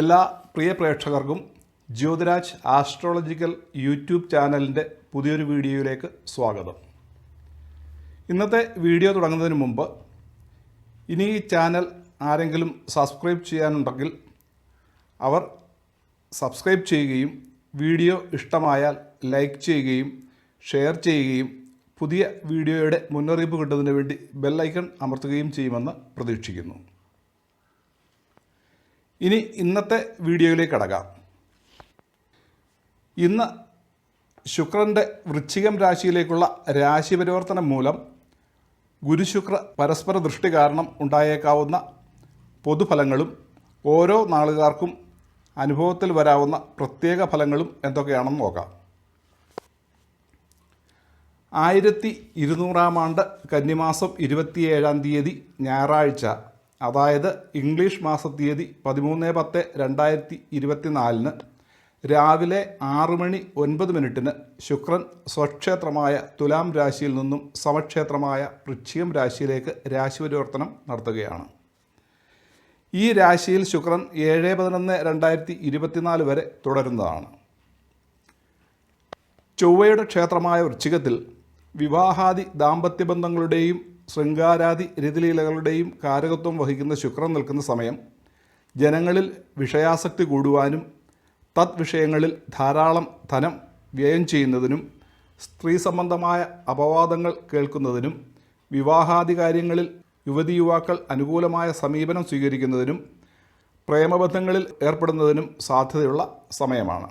എല്ലാ പ്രിയ പ്രേക്ഷകർക്കും Jyothiraj astrological YouTube ചാനലിന്റെ പുതിയൊരു വീഡിയോയിലേക്ക് സ്വാഗതം. ഇന്നത്തെ വീഡിയോ തുടങ്ങുന്നതിന് മുമ്പ് ഇനി ഈ ചാനൽ ആരെങ്കിലും സബ്സ്ക്രൈബ് ചെയ്യാനുണ്ടെങ്കിൽ അവർ സബ്സ്ക്രൈബ് ചെയ്യുകയും വീഡിയോ ഇഷ്ടമായാൽ ലൈക്ക് ചെയ്യുകയും ഷെയർ ചെയ്യുകയും പുതിയ വീഡിയോയുടെ മുന്നറിയിപ്പ് കിട്ടുന്നതിന് വേണ്ടി ബെല്ലൈക്കൺ അമർത്തുകയും ചെയ്യുമെന്ന് പ്രതീക്ഷിക്കുന്നു. ഇനി ഇന്നത്തെ വീഡിയോയിലേക്ക് കടക്കാം. ഇന്ന് ശുക്രന്റെ വൃശ്ചികം രാശിയിലേക്കുള്ള രാശി പരിവർത്തനം മൂലം ഗുരുശുക്ര പരസ്പര ദൃഷ്ടി കാരണം ഉണ്ടായേക്കാവുന്ന പൊതുഫലങ്ങളും ഓരോ നാളുകാർക്കും അനുഭവത്തിൽ വരാവുന്ന പ്രത്യേക ഫലങ്ങളും എന്തൊക്കെയാണെന്ന് നോക്കാം. ആയിരത്തി ഇരുന്നൂറാം ആണ്ട് കന്നിമാസം ഇരുപത്തിയേഴാം തീയതി ഞായറാഴ്ച അതായത് ഇംഗ്ലീഷ് മാസത്തീയതി പതിമൂന്ന് പത്ത് രണ്ടായിരത്തി ഇരുപത്തിനാലിന് രാവിലെ ആറ് മണി ഒൻപത് മിനിറ്റിന് ശുക്രൻ സ്വക്ഷേത്രമായ തുലാം രാശിയിൽ നിന്നും സമക്ഷേത്രമായ വൃക്ഷികം രാശിയിലേക്ക് രാശിപരിവർത്തനം നടത്തുകയാണ്. ഈ രാശിയിൽ ശുക്രൻ ഏഴ് പതിനൊന്ന് രണ്ടായിരത്തി ഇരുപത്തിനാല് വരെ തുടരുന്നതാണ്. ചൊവ്വയുടെ ക്ഷേത്രമായ വൃശ്ചികത്തിൽ വിവാഹാദി ദാമ്പത്യ ബന്ധങ്ങളുടെയും ശൃംഗാരാദി രതിലീലകളുടെയും കാരകത്വം വഹിക്കുന്ന ശുക്രൻ നിൽക്കുന്ന സമയം ജനങ്ങളിൽ വിഷയാസക്തി കൂടുവാനും തത് വിഷയങ്ങളിൽ ധാരാളം ധനം വ്യയം ചെയ്യുന്നതിനും സ്ത്രീ സംബന്ധമായ അപവാദങ്ങൾ കേൾക്കുന്നതിനും വിവാഹാദി കാര്യങ്ങളിൽ യുവതി യുവാക്കൾ അനുകൂലമായ സമീപനം സ്വീകരിക്കുന്നതിനും പ്രേമബന്ധങ്ങളിൽ ഏർപ്പെടുന്നതിനും സാധ്യതയുള്ള സമയമാണ്.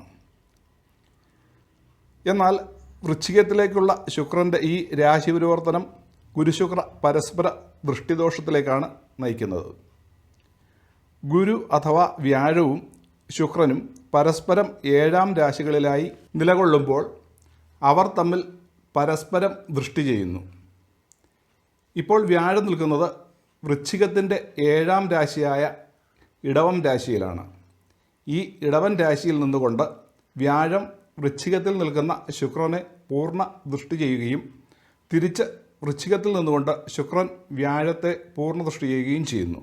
എന്നാൽ വൃശ്ചികത്തിലേക്കുള്ള ശുക്രന്റെ ഈ രാശി പരിവർത്തനം ഗുരുശുക്ര പരസ്പര ദൃഷ്ടിദോഷത്തിലേക്കാണ് നയിക്കുന്നത്. ഗുരു അഥവാ വ്യാഴവും ശുക്രനും പരസ്പരം ഏഴാം രാശികളിലായി നിലകൊള്ളുമ്പോൾ അവർ തമ്മിൽ പരസ്പരം ദൃഷ്ടി ചെയ്യുന്നു. ഇപ്പോൾ വ്യാഴം നിൽക്കുന്നത് വൃശ്ചികത്തിന്റെ ഏഴാം രാശിയായ ഇടവം രാശിയിലാണ്. ഈ ഇടവൻ രാശിയിൽ നിന്നുകൊണ്ട് വ്യാഴം വൃശ്ചികത്തിൽ നിൽക്കുന്ന ശുക്രനെ പൂർണ ദൃഷ്ടി ചെയ്യുകയും തിരിച്ച് വൃശ്ചികത്തിൽ നിന്നുകൊണ്ട് ശുക്രൻ വ്യാഴത്തെ പൂർണ ദൃഷ്ടി ചെയ്യുകയും ചെയ്യുന്നു.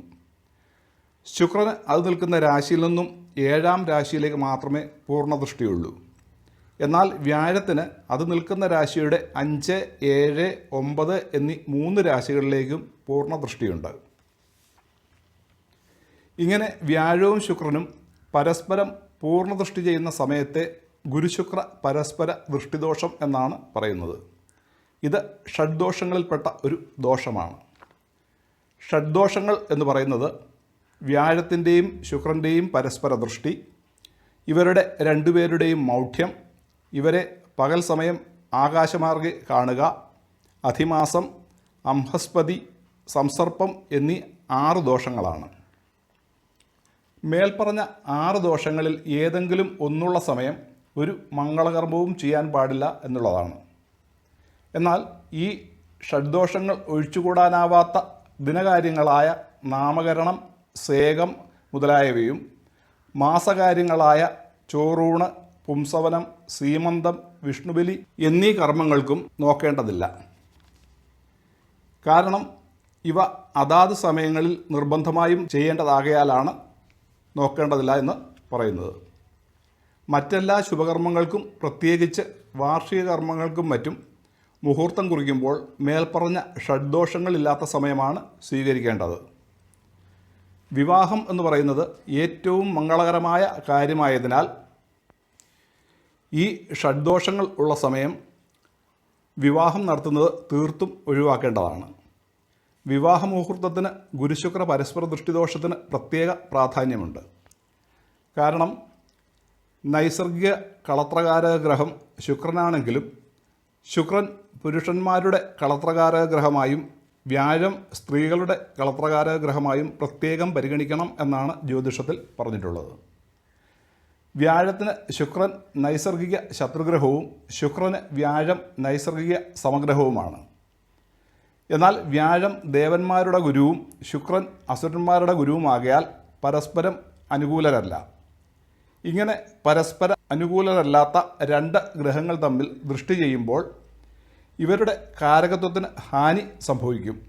ശുക്രന് അത് നിൽക്കുന്ന രാശിയിൽ നിന്നും ഏഴാം രാശിയിലേക്ക് മാത്രമേ പൂർണ ദൃഷ്ടിയുള്ളൂ എന്നാൽ വ്യാഴത്തിന് അത് നിൽക്കുന്ന രാശിയുടെ അഞ്ച് ഏഴ് ഒമ്പത് എന്നീ മൂന്ന് രാശികളിലേക്കും പൂർണ ദൃഷ്ടിയുണ്ട് ഇങ്ങനെ വ്യാഴവും ശുക്രനും പരസ്പരം പൂർണ ദൃഷ്ടി ചെയ്യുന്ന സമയത്തെ ഗുരുശുക്ര പരസ്പര ദൃഷ്ടിദോഷം എന്നാണ് പറയുന്നത്. ഇത് ഷഡ്ദോഷങ്ങളിൽപ്പെട്ട ഒരു ദോഷമാണ്. ഷഡ്ദോഷങ്ങൾ എന്ന് പറയുന്നത് വ്യാഴത്തിന്റെയും ശുക്രന്റെയും പരസ്പര ദൃഷ്ടി ഇവരുടെ രണ്ടുപേരുടെയും മൗഢ്യം ഇവരെ പകൽ സമയം ആകാശമാർഗെ കാണുക അധിമാസം അംഹസ്പതി സംസർപ്പം എന്നീ ആറ് ദോഷങ്ങളാണ്. മേൽപ്പറഞ്ഞ ആറ് ദോഷങ്ങളിൽ ഏതെങ്കിലും ഒന്നുള്ള സമയം ഒരു മംഗളകർമ്മവും ചെയ്യാൻ പാടില്ല എന്നുള്ളതാണ്. എന്നാൽ ഈ ഷഡ്ദോഷങ്ങൾ ഒഴിച്ചുകൂടാനാവാത്ത ദിനകാര്യങ്ങളായ നാമകരണം സേകം മുതലായവയും മാസകാര്യങ്ങളായ ചോറൂണ് പുംസവനം സീമന്തം വിഷ്ണുബലി എന്നീ കർമ്മങ്ങൾക്കും നോക്കേണ്ടതില്ല. കാരണം ഇവ അതാത് സമയങ്ങളിൽ നിർബന്ധമായും ചെയ്യേണ്ടതാകയാലാണ് നോക്കേണ്ടതില്ല എന്ന് പറയുന്നത്. മറ്റെല്ലാ ശുഭകർമ്മങ്ങൾക്കും പ്രത്യേകിച്ച് വാർഷിക കർമ്മങ്ങൾക്കും മറ്റും മുഹൂർത്തം കുറിക്കുമ്പോൾ മേൽപ്പറഞ്ഞ ഷഡ്ദോഷങ്ങളില്ലാത്ത സമയമാണ് സ്വീകരിക്കേണ്ടത്. വിവാഹം എന്ന് പറയുന്നത് ഏറ്റവും മംഗളകരമായ കാര്യമായതിനാൽ ഈ ഷഡ്ദോഷങ്ങൾ ഉള്ള സമയം വിവാഹം നടത്തുന്നത് തീർത്തും ഒഴിവാക്കേണ്ടതാണ്. വിവാഹ മുഹൂർത്തത്തിന് ഗുരുശുക്ര പരസ്പര ദൃഷ്ടിദോഷത്തിന് പ്രത്യേക പ്രാധാന്യമുണ്ട്. കാരണം നൈസർഗിക കളത്രകാരക ഗ്രഹം ശുക്രനാണെങ്കിലും ശുക്രൻ പുരുഷന്മാരുടെ കളത്രകാരക ഗ്രഹമായും വ്യാഴം സ്ത്രീകളുടെ കളത്രകാരക ഗ്രഹമായും പ്രത്യേകം പരിഗണിക്കണം എന്നാണ് ജ്യോതിഷത്തിൽ പറഞ്ഞിട്ടുള്ളത്. വ്യാഴത്തിന് ശുക്രൻ നൈസർഗിക ശത്രുഗ്രഹവും ശുക്രന് വ്യാഴം നൈസർഗിക സമഗ്രഹവുമാണ്. എന്നാൽ വ്യാഴം ദേവന്മാരുടെ ഗുരുവും ശുക്രൻ അസുരന്മാരുടെ ഗുരുവുമാകയാൽ പരസ്പരം അനുകൂലരല്ല. ഇങ്ങനെ പരസ്പര അനുകൂലരല്ലാത്ത രണ്ട് ഗ്രഹങ്ങൾ തമ്മിൽ ദൃഷ്ടി ചെയ്യുമ്പോൾ ഇവരുടെ കാരകത്വത്തിന് ഹാനി സംഭവിക്കും.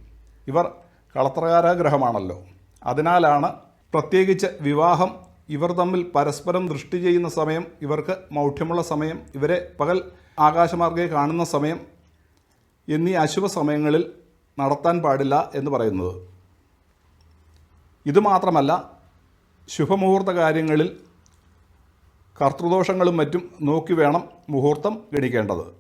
ഇവർ കളത്രകാരാഗ്രഹമാണല്ലോ. അതിനാലാണ് പ്രത്യേകിച്ച് വിവാഹം ഇവർ തമ്മിൽ പരസ്പരം ദൃഷ്ടി ചെയ്യുന്ന സമയം ഇവർക്ക് മൗഢ്യമുള്ള സമയം ഇവരെ പകൽ ആകാശമാർഗെ കാണുന്ന സമയം എന്നീ അശുഭ സമയങ്ങളിൽ നടത്താൻ പാടില്ല എന്ന് പറയുന്നത്. ഇതുമാത്രമല്ല ശുഭമുഹൂർത്ത കാര്യങ്ങളിൽ കർത്തൃദോഷങ്ങളും മറ്റും നോക്കി വേണം മുഹൂർത്തം ഗണിക്കേണ്ടത്.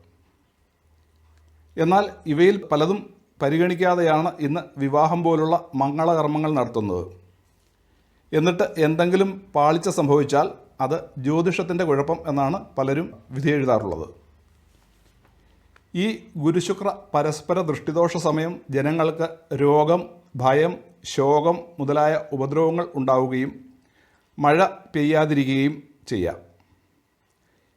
എന്നാൽ ഇവയിൽ പലതും പരിഗണിക്കാതെയാണ് ഇന്ന് വിവാഹം പോലുള്ള മംഗളകർമ്മങ്ങൾ നടത്തുന്നത്. എന്നിട്ട് എന്തെങ്കിലും പാളിച്ച സംഭവിച്ചാൽ അത് ജ്യോതിഷത്തിന്റെ കുഴപ്പം എന്നാണ് പലരും വിധിയെഴുതാറുള്ളത് ഈ ഗുരുശുക്ര പരസ്പര ദൃഷ്ടിദോഷ സമയം ജനങ്ങൾക്ക് രോഗം ഭയം ശോകം മുതലായ ഉപദ്രവങ്ങൾ ഉണ്ടാവുകയും മഴ പെയ്യാതിരിക്കുകയും ചെയ്യാം.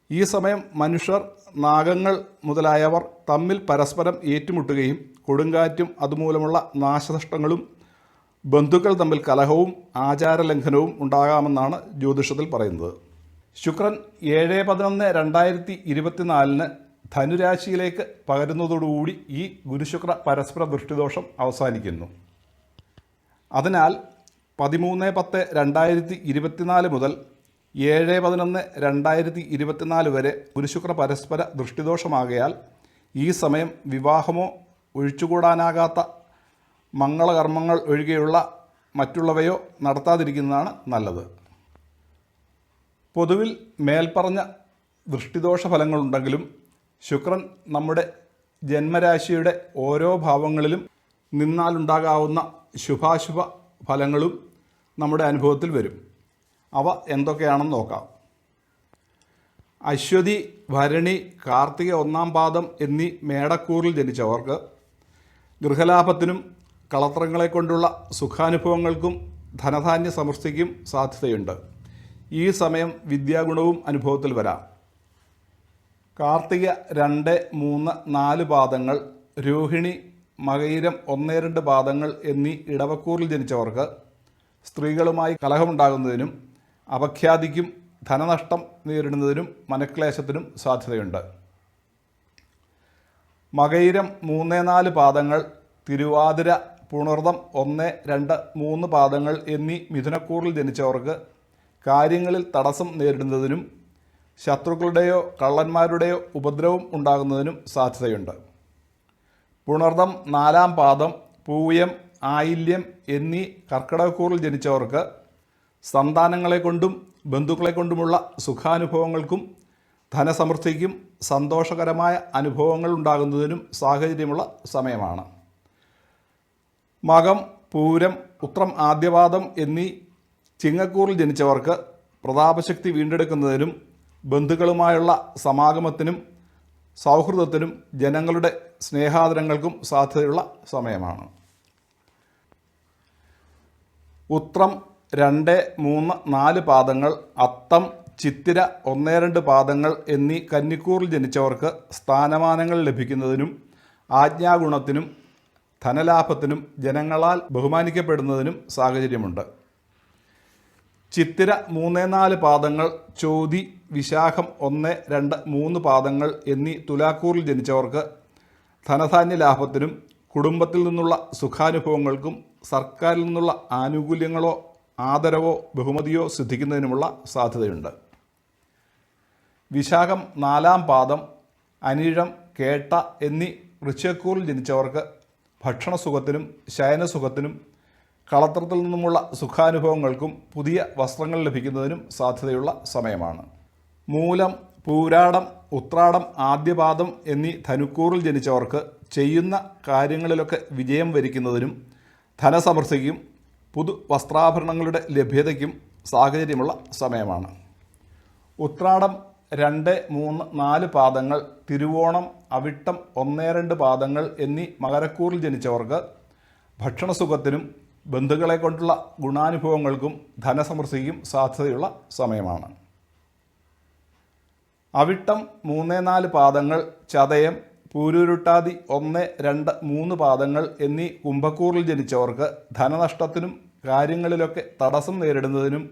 ഈ സമയം മനുഷ്യർ നാഗങ്ങൾ മുതലായവർ തമ്മിൽ പരസ്പരം ഏറ്റുമുട്ടുകയും കൊടുങ്കാറ്റും അതുമൂലമുള്ള നാശനഷ്ടങ്ങളും ബന്ധുക്കൾ തമ്മിൽ കലഹവും ആചാരലംഘനവും ഉണ്ടാകാമെന്നാണ് ജ്യോതിഷത്തിൽ പറയുന്നത്. ശുക്രൻ ഏഴ് പതിനൊന്ന് രണ്ടായിരത്തി ഇരുപത്തിനാലിന് ധനുരാശിയിലേക്ക് പകരുന്നതോടുകൂടി ഈ ഗുരുശുക്ര പരസ്പര ദൃഷ്ടിദോഷം അവസാനിക്കുന്നു. അതിനാൽ പതിമൂന്ന് പത്ത് രണ്ടായിരത്തി ഇരുപത്തിനാല് മുതൽ ഏഴ് പതിനൊന്ന് രണ്ടായിരത്തി ഇരുപത്തിനാല് വരെ ഗുരുശുക്ര പരസ്പര ദൃഷ്ടിദോഷമാകയാൽ ഈ സമയം വിവാഹമോ ഒഴിച്ചുകൂടാനാകാത്ത മംഗളകർമ്മങ്ങൾ ഒഴികെയുള്ള മറ്റുള്ളവയോ നടത്താതിരിക്കുന്നതാണ് നല്ലത്. പൊതുവിൽ മേൽപ്പറഞ്ഞ ദൃഷ്ടിദോഷ ഫലങ്ങളുണ്ടെങ്കിലും ശുക്രൻ നമ്മുടെ ജന്മരാശിയുടെ ഓരോ ഭാവങ്ങളിലും നിന്നാലുണ്ടാകാവുന്ന ശുഭാശുഭ ഫലങ്ങളും നമ്മുടെ അനുഭവത്തിൽ വരും. അവ എന്തൊക്കെയാണെന്ന് നോക്കാം. അശ്വതി ഭരണി കാർത്തിക ഒന്നാം പാദം എന്നീ മേടക്കൂറിൽ ജനിച്ചവർക്ക് ഗൃഹലാഭത്തിനും കളത്രങ്ങളെ കൊണ്ടുള്ള സുഖാനുഭവങ്ങൾക്കും ധനധാന്യ സമൃദ്ധിക്കും സാധ്യതയുണ്ട്. ഈ സമയം വിദ്യാഗുണവും അനുഭവത്തിൽ വരാം. കാർത്തിക രണ്ട് മൂന്ന് നാല് പാദങ്ങൾ രോഹിണി മകയിരം ഒന്ന് രണ്ട് പാദങ്ങൾ എന്നീ ഇടവക്കൂറിൽ ജനിച്ചവർക്ക് സ്ത്രീകളുമായി കലഹമുണ്ടാകുന്നതിനും അപഖ്യാതിക്കും ധനനഷ്ടം നേരിടുന്നതിനും മനക്ലേശത്തിനും സാധ്യതയുണ്ട്. മകയിരം മൂന്ന് നാല് പാദങ്ങൾ തിരുവാതിര പുണർദം ഒന്ന് രണ്ട് മൂന്ന് പാദങ്ങൾ എന്നീ മിഥുനക്കൂറിൽ ജനിച്ചവർക്ക് കാര്യങ്ങളിൽ തടസ്സം നേരിടുന്നതിനും ശത്രുക്കളുടെയോ കള്ളന്മാരുടെയോ ഉപദ്രവം ഉണ്ടാകുന്നതിനും സാധ്യതയുണ്ട്. പുണർദം നാലാം പാദം പൂയം ആയില്യം എന്നീ കർക്കിടകക്കൂറിൽ ജനിച്ചവർക്ക് സന്താനങ്ങളെ കൊണ്ടും ബന്ധുക്കളെ കൊണ്ടുമുള്ള സുഖാനുഭവങ്ങൾക്കും ധനസമൃദ്ധിക്കും സന്തോഷകരമായ അനുഭവങ്ങൾ ഉണ്ടാകുന്നതിനും സാഹചര്യമുള്ള സമയമാണ്. മകം പൂരം ഉത്രം ആദ്യപാദം എന്നീ ചിങ്ങക്കൂറിൽ ജനിച്ചവർക്ക് പ്രതാപശക്തി വീണ്ടെടുക്കുന്നതിനും ബന്ധുക്കളുമായുള്ള സമാഗമത്തിനും സൗഹൃദത്തിനും ജനങ്ങളുടെ സ്നേഹാദരങ്ങൾക്കും സാധ്യതയുള്ള സമയമാണ്. ഉത്രം രണ്ട് മൂന്ന് നാല് പാദങ്ങൾ അത്തം ചിത്തിര ഒന്ന് രണ്ട് പാദങ്ങൾ എന്നീ കന്നിക്കൂറിൽ ജനിച്ചവർക്ക് സ്ഥാനമാനങ്ങൾ ലഭിക്കുന്നതിനും ആജ്ഞാഗുണത്തിനും ധനലാഭത്തിനും ജനങ്ങളാൽ ബഹുമാനിക്കപ്പെടുന്നതിനും സാഹചര്യമുണ്ട്. ചിത്തിര മൂന്ന് നാല് പാദങ്ങൾ ചോതി വിശാഖം ഒന്ന് രണ്ട് മൂന്ന് പാദങ്ങൾ എന്നീ തുലാക്കൂറിൽ ജനിച്ചവർക്ക് ധനധാന്യ ലാഭത്തിനും കുടുംബത്തിൽ നിന്നുള്ള സുഖാനുഭവങ്ങൾക്കും സർക്കാരിൽ നിന്നുള്ള ആനുകൂല്യങ്ങളോ ആദരവോ ബഹുമതിയോ സിദ്ധിക്കുന്നതിനുമുള്ള സാധ്യതയുണ്ട്. വിശാഖം നാലാം പാദം അനിഴം കേട്ട എന്നീ വൃശ്ചക്കൂറിൽ ജനിച്ചവർക്ക് ഭക്ഷണസുഖത്തിനും ശയനസുഖത്തിനും കളത്രത്തിൽ നിന്നുമുള്ള സുഖാനുഭവങ്ങൾക്കും പുതിയ വസ്ത്രങ്ങൾ ലഭിക്കുന്നതിനും സാധ്യതയുള്ള സമയമാണ്. മൂലം പൂരാടം ഉത്രാടം ആദ്യപാദം എന്നീ ധനുക്കൂറിൽ ജനിച്ചവർക്ക് ചെയ്യുന്ന കാര്യങ്ങളിലൊക്കെ വിജയം വരിക്കുന്നതിനും ധനസമൃദ്ധിക്കും പുതു വസ്ത്രാഭരണങ്ങളുടെ ലഭ്യതയ്ക്കും സാഹചര്യമുള്ള സമയമാണ്. ഉത്രാടം രണ്ട് മൂന്ന് നാല് പാദങ്ങൾ തിരുവോണം അവിട്ടം ഒന്ന് രണ്ട് പാദങ്ങൾ എന്നീ മകരക്കൂറിൽ ജനിച്ചവർക്ക് ഭക്ഷണസുഖത്തിനും ബന്ധുക്കളെ കൊണ്ടുള്ള ഗുണാനുഭവങ്ങൾക്കും ധനസമൃദ്ധിക്കും സാധ്യതയുള്ള സമയമാണ്. അവിട്ടം മൂന്ന് നാല് പാദങ്ങൾ ചതയം പൂരുരുട്ടാതി ഒന്ന് രണ്ട് മൂന്ന് പാദങ്ങൾ എന്നീ കുംഭക്കൂറിൽ ജനിച്ചവർക്ക് ധനനഷ്ടത്തിനും കാര്യങ്ങളിലൊക്കെ തടസ്സം നേരിടുന്നതിനും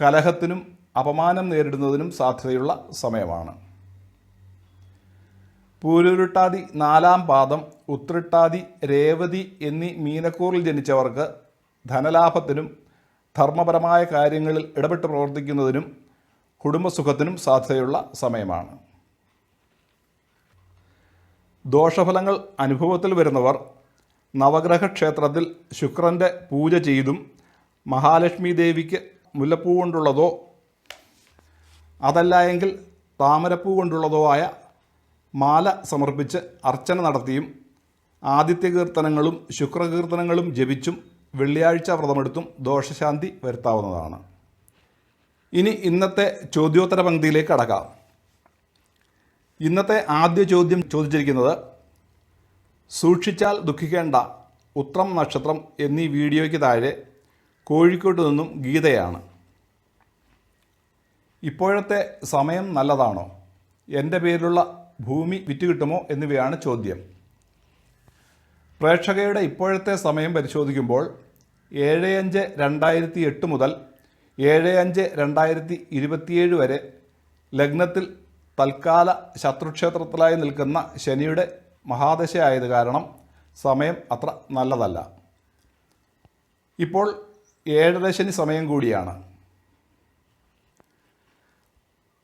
കലഹത്തിനും അപമാനം നേരിടുന്നതിനും സാധ്യതയുള്ള സമയമാണ്. പൂരുരുട്ടാതി നാലാം പാദം ഉത്രിട്ടാതി രേവതി എന്നീ മീനക്കൂറിൽ ജനിച്ചവർക്ക് ധനലാഭത്തിനും ധർമ്മപരമായ കാര്യങ്ങളിൽ ഇടപെട്ട് പ്രവർത്തിക്കുന്നതിനും കുടുംബസുഖത്തിനും സാധ്യതയുള്ള സമയമാണ്. ദോഷഫലങ്ങൾ അനുഭവത്തിൽ വരുന്നവർ നവഗ്രഹ ക്ഷേത്രത്തിൽ ശുക്രന്റെ പൂജ ചെയ്തും മഹാലക്ഷ്മി ദേവിക്ക് മുല്ലപ്പൂ കൊണ്ടുള്ളതോ അതല്ല എങ്കിൽ താമരപ്പൂ കൊണ്ടുള്ളതോ ആയ മാല സമർപ്പിച്ച് അർച്ചന നടത്തിയും ആദിത്യ കീർത്തനങ്ങളും ശുക്രകീർത്തനങ്ങളും ജപിച്ചും വെള്ളിയാഴ്ച വ്രതമെടുത്തും ദോഷശാന്തി വരുത്താവുന്നതാണ്. ഇനി ഇന്നത്തെ ചോദ്യോത്തര പങ്ക്തിയിലേക്ക് കടക്കാം ഇന്നത്തെ ആദ്യ ചോദ്യം ചോദിച്ചിരിക്കുന്നത് സൂക്ഷിച്ചാൽ ദുഃഖിക്കേണ്ട ഉത്രം നക്ഷത്രം എന്നീ വീഡിയോയ്ക്ക് താഴെ കോഴിക്കോട്ട് നിന്നും ഗീതയാണ്. ഇപ്പോഴത്തെ സമയം നല്ലതാണോ? എന്റെ പേരിലുള്ള ഭൂമി വിറ്റുകിട്ടുമോ എന്നിവയാണ് ചോദ്യം. പ്രേക്ഷകയുടെ ഇപ്പോഴത്തെ സമയം പരിശോധിക്കുമ്പോൾ ഏഴ് അഞ്ച് രണ്ടായിരത്തി എട്ട് മുതൽ ഏഴ് അഞ്ച് രണ്ടായിരത്തി ഇരുപത്തിയേഴ് വരെ ലഗ്നത്തിൽ തൽക്കാല ശത്രുക്ഷേത്രത്തിലായി നിൽക്കുന്ന ശനിയുടെ മഹാദശയായത് കാരണം സമയം അത്ര നല്ലതല്ല. ഇപ്പോൾ ഏഴര ശനി സമയം കൂടിയാണ്.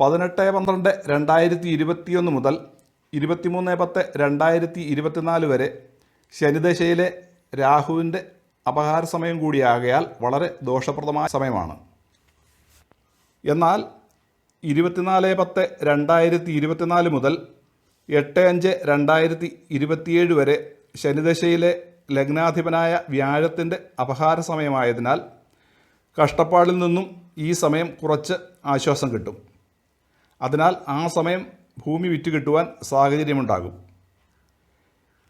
പതിനെട്ട് പന്ത്രണ്ട് രണ്ടായിരത്തി ഇരുപത്തിയൊന്ന് മുതൽ ഇരുപത്തിമൂന്ന് പത്ത് രണ്ടായിരത്തി ഇരുപത്തിനാല് വരെ ശനിദശയിലെ രാഹുവിന്റെ അപഹാര സമയം കൂടിയാകയാൽ വളരെ ദോഷപ്രദമായ സമയമാണ്. എന്നാൽ ഇരുപത്തിനാല് പത്ത് രണ്ടായിരത്തി ഇരുപത്തിനാല് മുതൽ എട്ട് അഞ്ച് രണ്ടായിരത്തി ഇരുപത്തിയേഴ് വരെ ശനിദശയിലെ ലഗ്നാധിപനായ വ്യാഴത്തിന്റെ അപഹാര സമയമായതിനാൽ കഷ്ടപ്പാടിൽ നിന്നും ഈ സമയം കുറച്ച് ആശ്വാസം കിട്ടും. അതിനാൽ ആ സമയം ഭൂമി വിറ്റ് കിട്ടുവാൻ സാഹചര്യമുണ്ടാകും.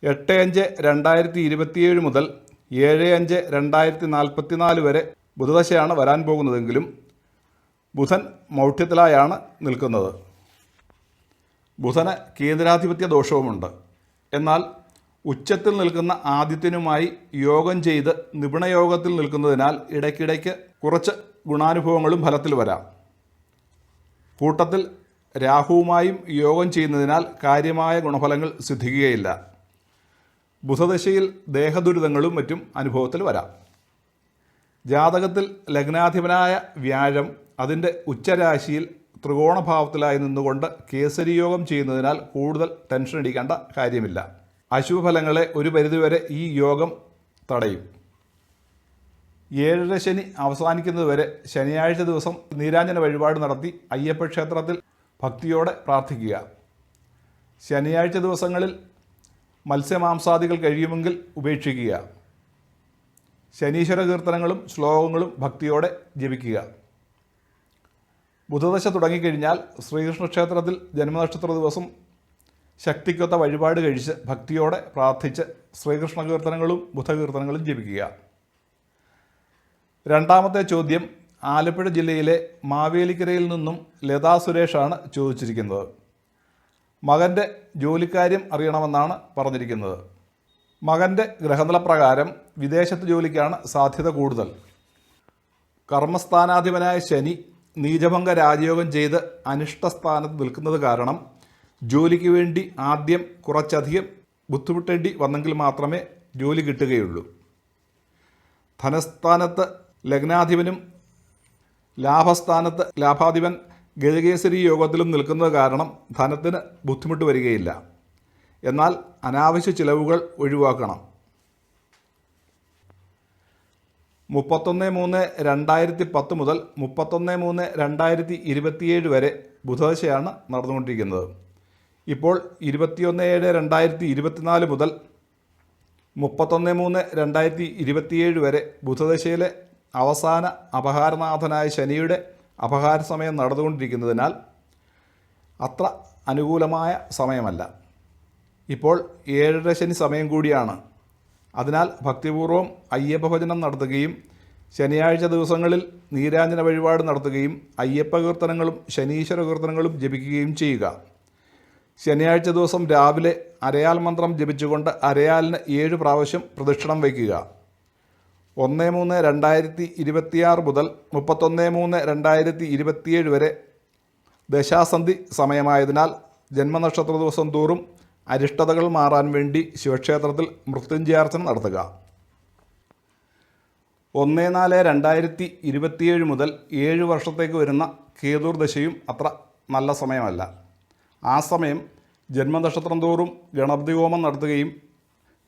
എട്ട് അഞ്ച് രണ്ടായിരത്തി ഇരുപത്തിയേഴ് മുതൽ ഏഴ് അഞ്ച് രണ്ടായിരത്തി നാൽപ്പത്തിനാല് വരെ ബുധദശയാണ് വരാൻ പോകുന്നതെങ്കിലും ബുധൻ മൗഢ്യത്തിലായാണ് നിൽക്കുന്നത്. ബുധന് കേന്ദ്രാധിപത്യ ദോഷവുമുണ്ട്. എന്നാൽ ഉച്ചത്തിൽ നിൽക്കുന്ന ആദിത്യനുമായി യോഗം ചെയ്ത് നിപുണയോഗത്തിൽ നിൽക്കുന്നതിനാൽ ഇടയ്ക്കിടയ്ക്ക് കുറച്ച് ഗുണാനുഭവങ്ങളും ഫലത്തിൽ വരാം. കൂട്ടത്തിൽ രാഹുവുമായും യോഗം ചെയ്യുന്നതിനാൽ കാര്യമായ ഗുണഫലങ്ങൾ സിദ്ധിക്കുകയില്ല. ബുധദശയിൽ ദേഹദുരിതങ്ങളും മറ്റും അനുഭവത്തിൽ വരാം. ജാതകത്തിൽ ലഗ്നാധിപനായ വ്യാഴം അതിന്റെ ഉച്ചരാശിയിൽ ത്രികോണഭാവത്തിലായി നിന്നുകൊണ്ട് കേസരിയോഗം ചെയ്യുന്നതിനാൽ കൂടുതൽ ടെൻഷൻ അടിക്കേണ്ട കാര്യമില്ല. അശുഭഫലങ്ങളെ ഒരു പരിധിവരെ ഈ യോഗം തടയും. ഏഴര ശനി അവസാനിക്കുന്നതുവരെ ശനിയാഴ്ച ദിവസം നീരാഞ്ജന വഴിപാട് നടത്തി അയ്യപ്പ ക്ഷേത്രത്തിൽ ഭക്തിയോടെ പ്രാർത്ഥിക്കുക. ശനിയാഴ്ച ദിവസങ്ങളിൽ മത്സ്യമാംസാദികൾ കഴിയുമെങ്കിൽ ഉപേക്ഷിക്കുക. ശനീശ്വര കീർത്തനങ്ങളും ശ്ലോകങ്ങളും ഭക്തിയോടെ ജപിക്കുക. ബുധദശ തുടങ്ങിക്കഴിഞ്ഞാൽ ശ്രീകൃഷ്ണ ക്ഷേത്രത്തിൽ ജന്മനക്ഷത്ര ദിവസം ശക്തിക്കൊത്ത വഴിപാട് കഴിച്ച് ഭക്തിയോടെ പ്രാർത്ഥിച്ച് ശ്രീകൃഷ്ണ കീർത്തനങ്ങളും ബുധകീർത്തനങ്ങളും ജപിക്കുക. രണ്ടാമത്തെ ചോദ്യം ആലപ്പുഴ ജില്ലയിലെ മാവേലിക്കരയിൽ നിന്നും ലതാ സുരേഷാണ് ചോദിച്ചിരിക്കുന്നത്. മകന്റെ ജോലിക്കാര്യം അറിയണമെന്നാണ് പറഞ്ഞിരിക്കുന്നത്. മകന്റെ ഗ്രഹനില പ്രകാരം വിദേശത്ത് ജോലിക്കാണ് സാധ്യത കൂടുതൽ. കർമ്മസ്ഥാനാധിപനായ ശനി നീചഭംഗ രാജയോഗം ചെയ്ത് അനിഷ്ടസ്ഥാനത്ത് നിൽക്കുന്നത് കാരണം ജോലിക്ക് വേണ്ടി ആദ്യം കുറച്ചധികം ബുദ്ധിമുട്ടേണ്ടി വന്നെങ്കിൽ മാത്രമേ ജോലി കിട്ടുകയുള്ളൂ. ധനസ്ഥാനത്ത് ലഗ്നാധിപനും ലാഭസ്ഥാനത്ത് ലാഭാധിപൻ ഗജകേസരി യോഗത്തിലും നിൽക്കുന്നത് കാരണം ധനത്തിന് ബുദ്ധിമുട്ട് വരികയില്ല. എന്നാൽ അനാവശ്യ ചിലവുകൾ ഒഴിവാക്കണം. മുപ്പത്തൊന്ന് മൂന്ന് രണ്ടായിരത്തി പത്ത് മുതൽ മുപ്പത്തൊന്ന് മൂന്ന് രണ്ടായിരത്തി ഇരുപത്തിയേഴ് വരെ ബുധദശയാണ് നടന്നുകൊണ്ടിരിക്കുന്നത്. ഇപ്പോൾ ഇരുപത്തിയൊന്ന് ഏഴ് രണ്ടായിരത്തി ഇരുപത്തിനാല് മുതൽ മുപ്പത്തൊന്ന് മൂന്ന് രണ്ടായിരത്തി ഇരുപത്തിയേഴ് വരെ ബുധദശയിലെ അവസാന അപഹാരനാഥനായ ശനിയുടെ അപഹാര സമയം നടന്നുകൊണ്ടിരിക്കുന്നതിനാൽ അത്ര അനുകൂലമായ സമയമല്ല. ഇപ്പോൾ ഏഴര ശനി സമയം കൂടിയാണ്. അതിനാൽ ഭക്തിപൂർവം അയ്യപ്പഭജനം നടത്തുകയും ശനിയാഴ്ച ദിവസങ്ങളിൽ നീരാഞ്ജന വഴിപാട് നടത്തുകയും അയ്യപ്പ കീർത്തനങ്ങളും ശനീശ്വര കീർത്തനങ്ങളും ജപിക്കുകയും ചെയ്യുക. ശനിയാഴ്ച ദിവസം രാവിലെ അരയാൽ മന്ത്രം ജപിച്ചുകൊണ്ട് അരയാലിന് ഏഴ് പ്രാവശ്യം പ്രദക്ഷിണം വയ്ക്കുക. ഒന്ന് മൂന്ന് രണ്ടായിരത്തി ഇരുപത്തിയാറ് മുതൽ മുപ്പത്തൊന്ന് മൂന്ന് രണ്ടായിരത്തി ഇരുപത്തിയേഴ് വരെ ദശാസന്ധി സമയമായതിനാൽ ജന്മനക്ഷത്ര ദിവസം തോറും അരിഷ്ടതകൾ മാറാൻ വേണ്ടി ശിവക്ഷേത്രത്തിൽ മൃത്യുഞ്ജയാർച്ചന നടത്തുക. ഒന്ന് നാല് രണ്ടായിരത്തി ഇരുപത്തിയേഴ് മുതൽ ഏഴ് വർഷത്തേക്ക് വരുന്ന കേതൂർ ദശയും അത്ര നല്ല സമയമല്ല. ആ സമയം ജന്മനക്ഷത്രം തോറും ഗണപതി ഹോമം നടത്തുകയും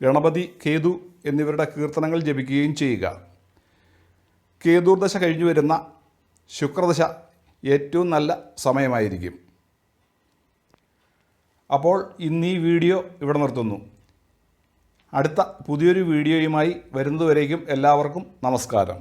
ഗണപതി കേതു എന്നിവരുടെ കീർത്തനങ്ങൾ ജപിക്കുകയും ചെയ്യുക. കേതുർദശ കഴിഞ്ഞു വരുന്ന ശുക്രദശ ഏറ്റവും നല്ല സമയമായിരിക്കും. അപ്പോൾ ഇന്ന് ഈ വീഡിയോ ഇവിടെ നിർത്തുന്നു. അടുത്ത പുതിയൊരു വീഡിയോയുമായി വരുന്നതുവരേക്കും എല്ലാവർക്കും നമസ്കാരം.